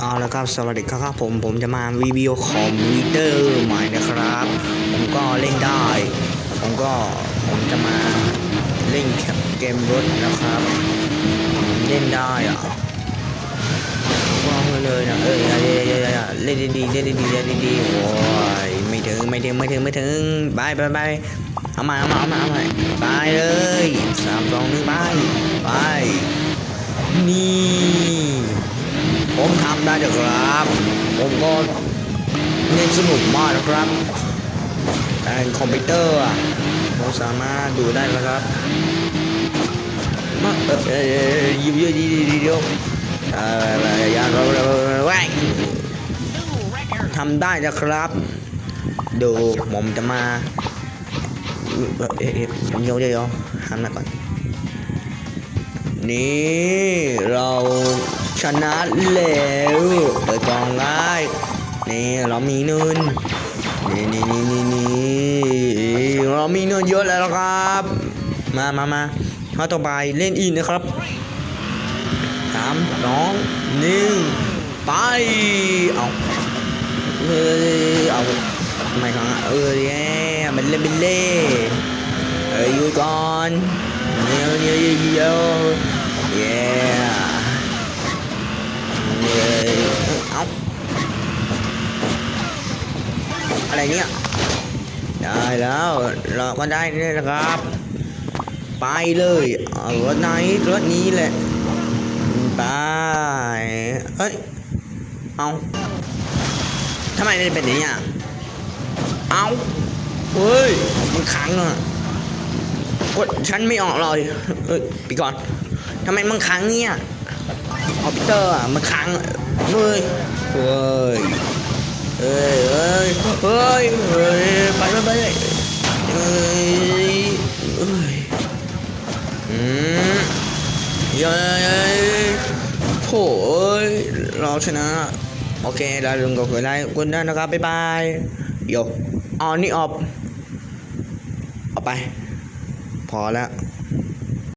เอาละครับสวัสดีครับผมผมจะมารีวิวคอมพิวเตอร์ใหม่นะครับ ผมก็เล่นได้ ผมก็ผมจะมาเล่นเกมรถนะครับผมเล่นได้อะวางเลยนะเอออย่าอย่าอย่าอย่าเล่นดีๆเล่นดีๆเล่นดีๆโอ้ยไม่ถึงไม่ถึงไม่ถึงไม่ถึงไปไปไปเอามาเอามาเอามาเอามาไปเลยสามสองหนึ่งไปไปนี่ ผมทำได้ เถอะครับ ผมก็เล่นสนุกมากนะครับแต่คอมพิวเตอร์อะผมสามารถดูได้แล้วครับมาเออเออยิบเยอะดีดีเดียวเออย่าเราเราแหวงทำได้นะครับดูผมจะมาเดี๋ยวเดี๋ยวเดี๋ยวทำหน่อยก่อน นี่เราชนะแล้วเปิดกล่องได้นี่เรามีเงินนี่นี่นี่นี่นี่เรามีเงินเยอะแล้วครับ มามามาข้อต่อไปเล่นอีกนะครับสามสองหนึ่งไปเอาเฮ้ยเอาทำไมครั้งอะเออแย่มันเล่นเป็นเล่เอ้ยยุดก่อนเดี๋ยวเดี๋ยวเดี๋ยวเดี๋ยว เย้เย้เอาอะไรเนี่ย ได้แล้วเราก็ได้เลยนะครับ ไปเลยเอารถไหนรถนี้แหละไปเฮ้ย เอาทำไมไม่เป็นอย่างนี้อะเอาเฮ้ย มันขังอะกดฉันไม่ออกเลยเอ้ยปีก่อนทำไมมันค้างเนี่ยคอมพิวเตอร์อะมันค้าง เฮ้ยเฮ้ยเฮ้ยเฮ้ยเฮ้ยเฮ้ยไปไปไปเฮ้ยเฮ้ยอืมเย้ยโถ่เอ้ยเราชนะ โอเคแล้ลุงก็คุยได้คุณได้นะครับ บ๊ายบายโยออนนี่ออฟเอาไป พอแล้ว